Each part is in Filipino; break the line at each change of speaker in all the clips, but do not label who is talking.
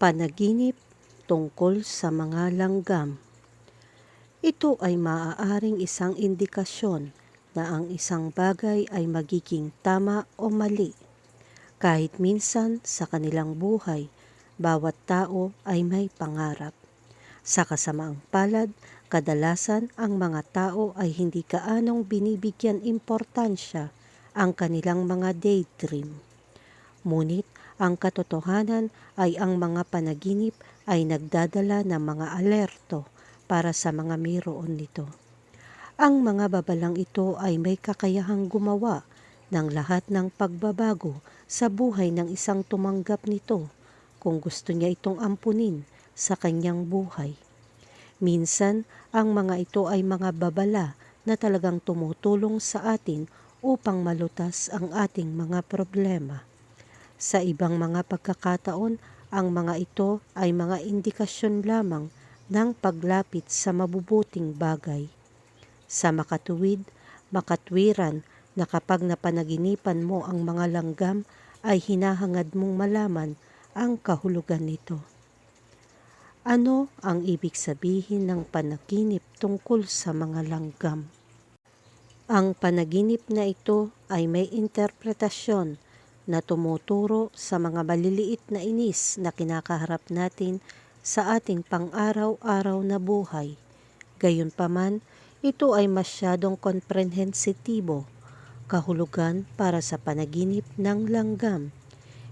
Panaginip tungkol sa mga langgam. Ito ay maaaring isang indikasyon na ang isang bagay ay magiging tama o mali. Kahit minsan sa kanilang buhay, bawat tao ay may pangarap. Sa kasamaang palad, kadalasan ang mga tao ay hindi kaanong binibigyan importansya ang kanilang mga daydream. Ngunit ang katotohanan ay ang mga panaginip ay nagdadala ng mga alerto para sa mga mayroon nito. Ang mga babalang ito ay may kakayahang gumawa ng lahat ng pagbabago sa buhay ng isang tumanggap nito kung gusto niya itong ampunin sa kanyang buhay. Minsan, ang mga ito ay mga babala na talagang tumutulong sa atin upang malutas ang ating mga problema. Sa ibang mga pagkakataon, ang mga ito ay mga indikasyon lamang ng paglapit sa mabubuting bagay. Sa makatuwid, makatwiran na kapag napanaginipan mo ang mga langgam ay hinahangad mong malaman ang kahulugan nito. Ano ang ibig sabihin ng panaginip tungkol sa mga langgam? Ang panaginip na ito ay may interpretasyon na tumuturo sa mga maliliit na inis na kinakaharap natin sa ating pang-araw-araw na buhay. Gayunpaman, ito ay masyadong komprehensitibo, kahulugan para sa panaginip ng langgam.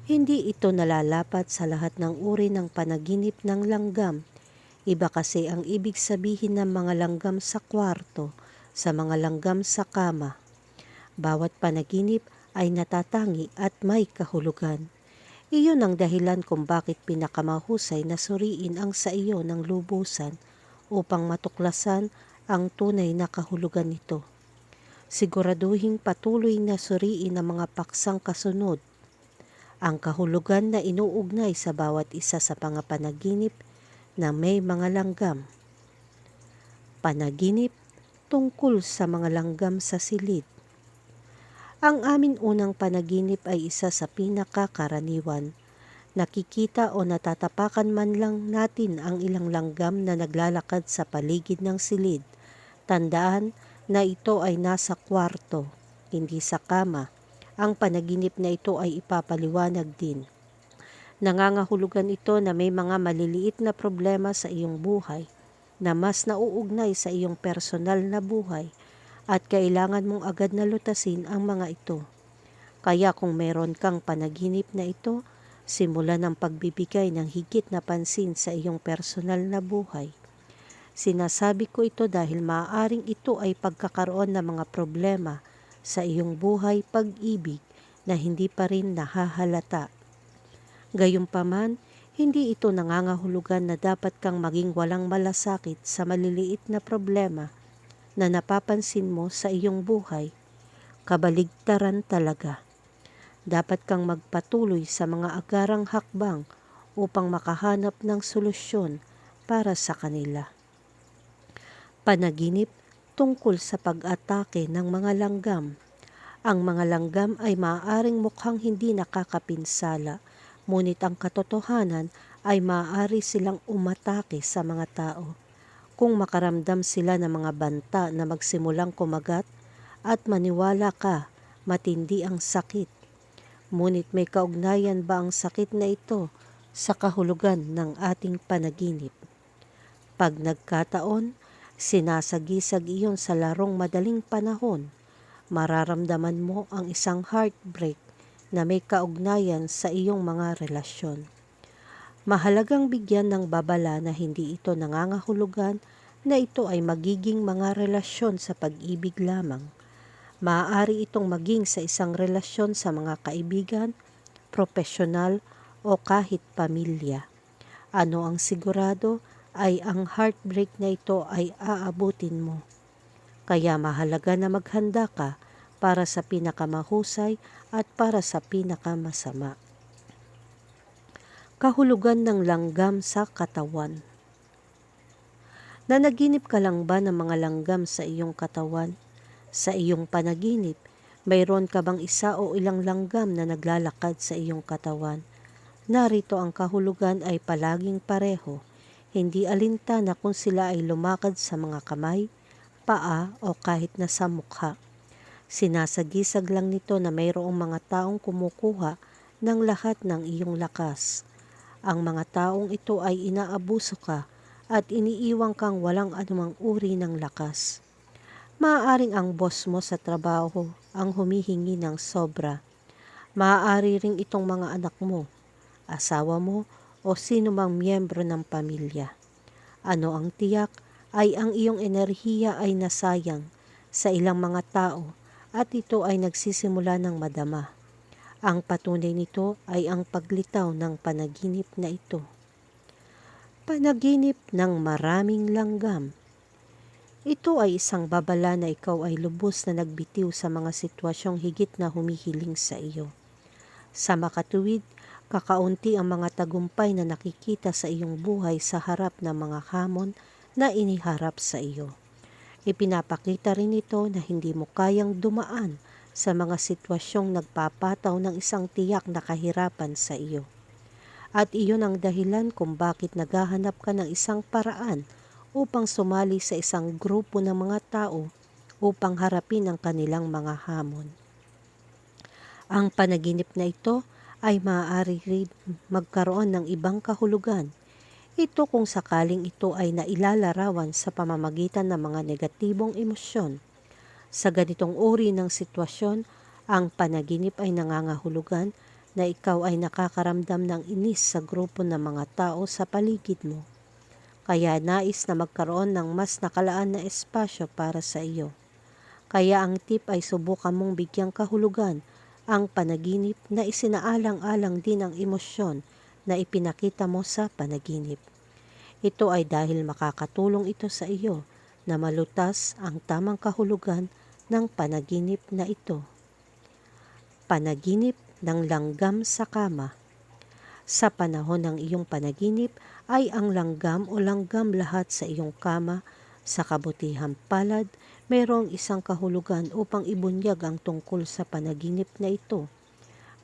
Hindi ito nalalapat sa lahat ng uri ng panaginip ng langgam. Iba kasi ang ibig sabihin ng mga langgam sa kwarto, sa mga langgam sa kama. Bawat panaginip ay natatangi at may kahulugan. Iyon ang dahilan kung bakit pinakamahusay na suriin ang sa iyo ng lubusan upang matuklasan ang tunay na kahulugan nito. Siguraduhing patuloy na suriin ang mga paksang kasunod. Ang kahulugan na inuugnay sa bawat isa sa pangapanaginip na may mga langgam. Panaginip tungkol sa mga langgam sa silid. Ang amin unang panaginip ay isa sa pinakakaraniwan. Nakikita o natatapakan man lang natin ang ilang langgam na naglalakad sa paligid ng silid. Tandaan na ito ay nasa kwarto, hindi sa kama. Ang panaginip na ito ay ipapaliwanag din. Nangangahulugan ito na may mga maliliit na problema sa iyong buhay na mas nauugnay sa iyong personal na buhay at kailangan mong agad na lutasin ang mga ito. Kaya kung meron kang panaginip na ito, simulan ang pagbibigay ng higit na pansin sa iyong personal na buhay. Sinasabi ko ito dahil maaaring ito ay pagkakaroon ng mga problema sa iyong buhay pag-ibig na hindi pa rin nahahalata. Gayunpaman, hindi ito nangangahulugan na dapat kang maging walang malasakit sa maliliit na problema na napapansin mo sa iyong buhay, kabaligtaran talaga. Dapat kang magpatuloy sa mga agarang hakbang upang makahanap ng solusyon para sa kanila. Panaginip tungkol sa pag-atake ng mga langgam. Ang mga langgam ay maaaring mukhang hindi nakakapinsala, ngunit ang katotohanan ay maaari silang umatake sa mga tao kung makaramdam sila ng mga banta na magsimulang kumagat at maniwala ka matindi ang sakit. Ngunit may kaugnayan ba ang sakit na ito sa kahulugan ng ating panaginip? Pag nagkataon, sinasagisag iyon sa larong madaling panahon, mararamdaman mo ang isang heartbreak na may kaugnayan sa iyong mga relasyon. Mahalagang bigyan ng babala na hindi ito nangangahulugan na ito ay magiging mga relasyon sa pag-ibig lamang. Maaari itong maging sa isang relasyon sa mga kaibigan, profesional o kahit pamilya. Ano ang sigurado ay ang heartbreak na ito ay aabutin mo. Kaya mahalaga na maghanda ka para sa pinakamahusay at para sa pinakamasama kahulugan ng langgam sa katawan. Nanaginip ka lang ba ng mga langgam sa iyong katawan? Sa iyong panaginip, mayroon ka bang isa o ilang langgam na naglalakad sa iyong katawan? Narito ang kahulugan ay palaging pareho, hindi alinta na kung sila ay lumakad sa mga kamay, paa o kahit na sa mukha. Sinasagisag lang nito na mayroong mga taong kumukuha ng lahat ng iyong lakas. Ang mga taong ito ay inaabuso ka at iniiwang kang walang anumang uri ng lakas. Maaaring ang boss mo sa trabaho ang humihingi ng sobra. Maaari ring itong mga anak mo, asawa mo o sino mang miyembro ng pamilya. Ano ang tiyak ay ang iyong enerhiya ay nasayang sa ilang mga tao at ito ay nagsisimula ng madama. Ang patunay nito ay ang paglitaw ng panaginip na ito. Panaginip ng maraming langgam. Ito ay isang babala na ikaw ay lubos na nagbitiw sa mga sitwasyong higit na humihiling sa iyo. Sa makatuwid, kakaunti ang mga tagumpay na nakikita sa iyong buhay sa harap ng mga hamon na iniharap sa iyo. Ipinapakita rin ito na hindi mo kayang dumaan sa mga sitwasyong nagpapataw ng isang tiyak na kahirapan sa iyo. At iyon ang dahilan kung bakit naghahanap ka ng isang paraan upang sumali sa isang grupo ng mga tao upang harapin ang kanilang mga hamon. Ang panaginip na ito ay maaari rin magkaroon ng ibang kahulugan. Ito kung sakaling ito ay nailalarawan sa pamamagitan ng mga negatibong emosyon. Sa ganitong uri ng sitwasyon, ang panaginip ay nangangahulugan na ikaw ay nakakaramdam ng inis sa grupo ng mga tao sa paligid mo. Kaya nais na magkaroon ng mas nakalaan na espasyo para sa iyo. Kaya ang tip ay subukan mong bigyang kahulugan ang panaginip na isinaalang-alang din ang emosyon na ipinakita mo sa panaginip. Ito ay dahil makakatulong ito sa iyo na malutas ang tamang kahulugan ng panaginip na ito. Panaginip ng langgam sa kama. Sa panahon ng iyong panaginip ay ang langgam o langgam lahat sa iyong kama sa kabutihang palad, mayroong isang kahulugan upang ibunyag ang tungkol sa panaginip na ito.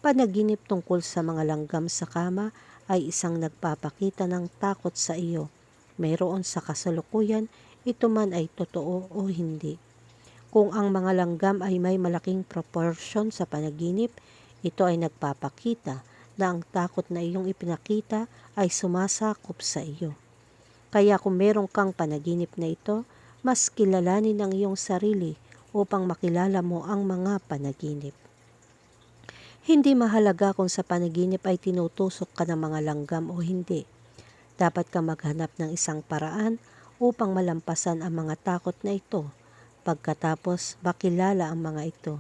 Panaginip tungkol sa mga langgam sa kama ay isang nagpapakita ng takot sa iyo. Mayroon sa kasalukuyan, ito man ay totoo o hindi. Kung ang mga langgam ay may malaking proportion sa panaginip, ito ay nagpapakita na ang takot na iyong ipinakita ay sumasakop sa iyo. Kaya kung meron kang panaginip na ito, mas kilalanin ang iyong sarili upang makilala mo ang mga panaginip. Hindi mahalaga kung sa panaginip ay tinutusok ka ng mga langgam o hindi. Dapat ka maghanap ng isang paraan upang malampasan ang mga takot na ito. Pagkatapos, makilala ang mga ito.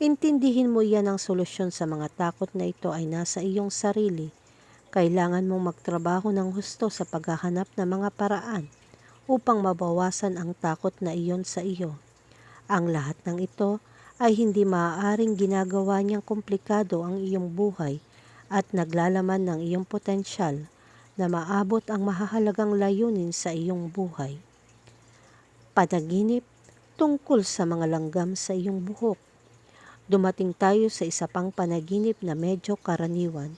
Intindihin mo yan ang solusyon sa mga takot na ito ay nasa iyong sarili. Kailangan mong magtrabaho ng husto sa paghahanap ng mga paraan upang mabawasan ang takot na iyon sa iyo. Ang lahat ng ito ay hindi maaaring ginagawa niyang komplikado ang iyong buhay at naglalaman ng iyong potensyal na maabot ang mahahalagang layunin sa iyong buhay. Panaginip tungkol sa mga langgam sa iyong buhok dumating tayo sa isa pang panaginip na medyo karaniwan,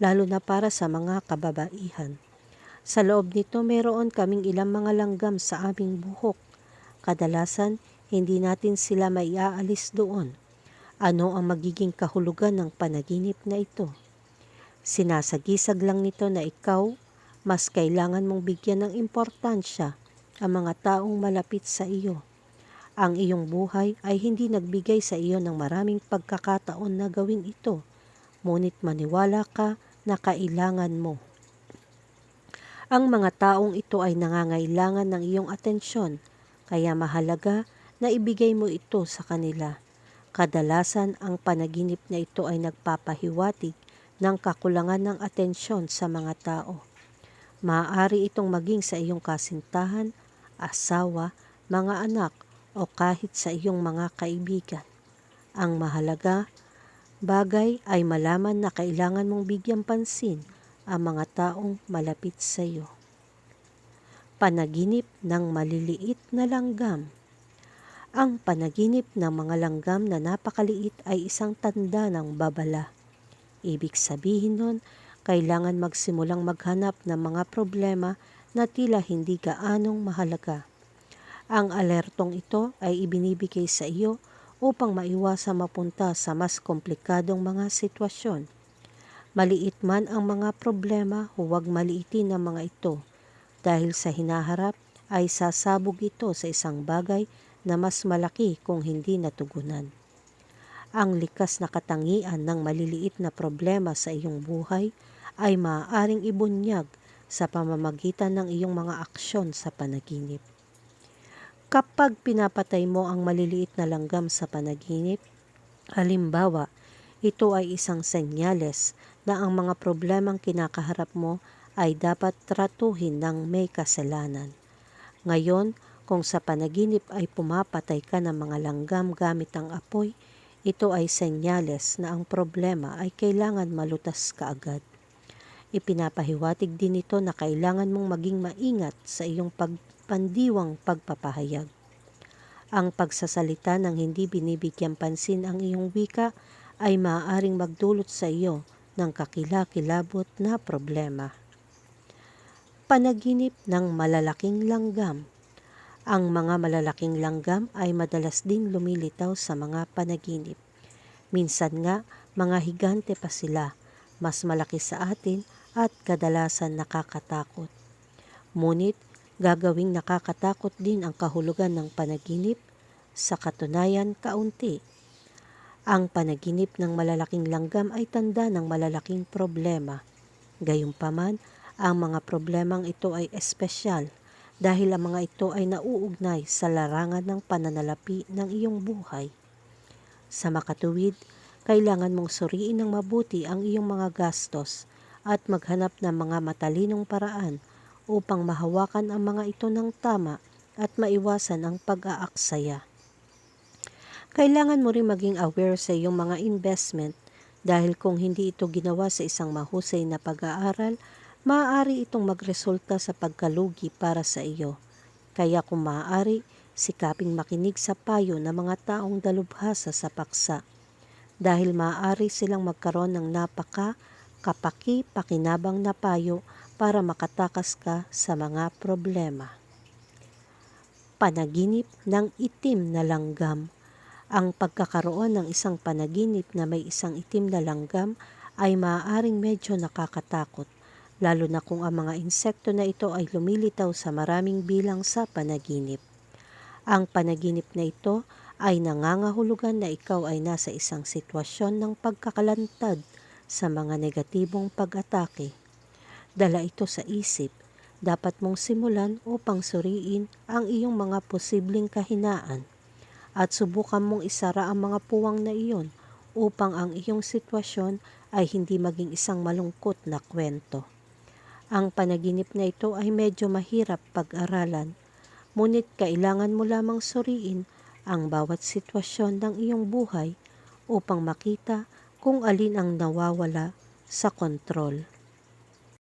lalo na para sa mga kababaihan. Sa loob nito meron kaming ilang mga langgam sa aming buhok. Kadalasan, hindi natin sila maiaalis doon. Ano ang magiging kahulugan ng panaginip na ito? Sinasagisag lang nito na ikaw, mas kailangan mong bigyan ng importansya ang mga taong malapit sa iyo ang iyong buhay ay hindi nagbigay sa iyo ng maraming pagkakataon na gawin ito, ngunit maniwala ka na kailangan mo. Ang mga taong ito ay nangangailangan ng iyong atensyon, kaya mahalaga na ibigay mo ito sa kanila. Kadalasan ang panaginip na ito ay nagpapahiwatig ng kakulangan ng atensyon sa mga tao. Maaari itong maging sa iyong kasintahan, asawa, mga anak o kahit sa iyong mga kaibigan. Ang mahalaga, bagay ay malaman na kailangan mong bigyan pansin ang mga taong malapit sa iyo. Panaginip ng maliliit na langgam Ang panaginip ng mga langgam na napakaliit ay isang tanda ng babala. Ibig sabihin nun, kailangan magsimulang maghanap ng mga problema na tila hindi gaanong mahalaga. Ang alertong ito ay ibinibigay sa iyo upang maiwasang mapunta sa mas komplikadong mga sitwasyon. Maliit man ang mga problema, huwag maliitin ang mga ito dahil sa hinaharap ay sasabog ito sa isang bagay na mas malaki kung hindi natugunan. Ang likas na katangian ng maliliit na problema sa iyong buhay ay maaaring ibunyag sa pamamagitan ng iyong mga aksyon sa panaginip. Kapag pinapatay mo ang maliliit na langgam sa panaginip, halimbawa, ito ay isang senyales na ang mga problemang kinakaharap mo ay dapat tratuhin ng may kasalanan. Ngayon, kung sa panaginip ay pumapatay ka ng mga langgam gamit ang apoy, ito ay senyales na ang problema ay kailangan malutas kaagad. Ipinapahiwatig din ito na kailangan mong maging maingat sa iyong pagpandiwang pagpapahayag. Ang pagsasalita ng hindi binibigyan pansin ang iyong wika ay maaaring magdulot sa iyo ng kakilakilabot na problema. Panaginip ng malalaking langgam Ang mga malalaking langgam ay madalas ding lumilitaw sa mga panaginip. Minsan nga, mga higante pa sila, mas malaki sa atin at kadalasan nakakatakot. Ngunit gagawing nakakatakot din ang kahulugan ng panaginip, sa katunayan kaunti. Ang panaginip ng malalaking langgam ay tanda ng malalaking problema. Gayunpaman, ang mga problemang ito ay espesyal dahil ang mga ito ay nauugnay sa larangan ng pananalapi ng iyong buhay. Sa makatuwid, kailangan mong suriin ng mabuti ang iyong mga gastos at maghanap ng mga matalinong paraan upang mahawakan ang mga ito ng tama at maiwasan ang pag-aaksaya. Kailangan mo rin maging aware sa iyong mga investment dahil kung hindi ito ginawa sa isang mahusay na pag-aaral, maaari itong magresulta sa pagkalugi para sa iyo. Kaya kung maaari, sikaping makinig sa payo ng mga taong dalubhasa sa paksa dahil maaari silang magkaroon ng napaka kapaki-pakinabang na payo para makatakas ka sa mga problema. Panaginip ng itim na langgam Ang pagkakaroon ng isang panaginip na may isang itim na langgam ay maaaring medyo nakakatakot, lalo na kung ang mga insekto na ito ay lumilitaw sa maraming bilang sa panaginip. Ang panaginip na ito ay nangangahulugan na ikaw ay nasa isang sitwasyon ng pagkakalantad sa mga negatibong pag-atake. Dala ito sa isip, dapat mong simulan upang suriin ang iyong mga posibleng kahinaan at subukan mong isara ang mga puwang na iyon upang ang iyong sitwasyon ay hindi maging isang malungkot na kwento. Ang panaginip na ito ay medyo mahirap pag-aralan, ngunit kailangan mo lamang suriin ang bawat sitwasyon ng iyong buhay upang makita kung alin ang nawawala sa kontrol.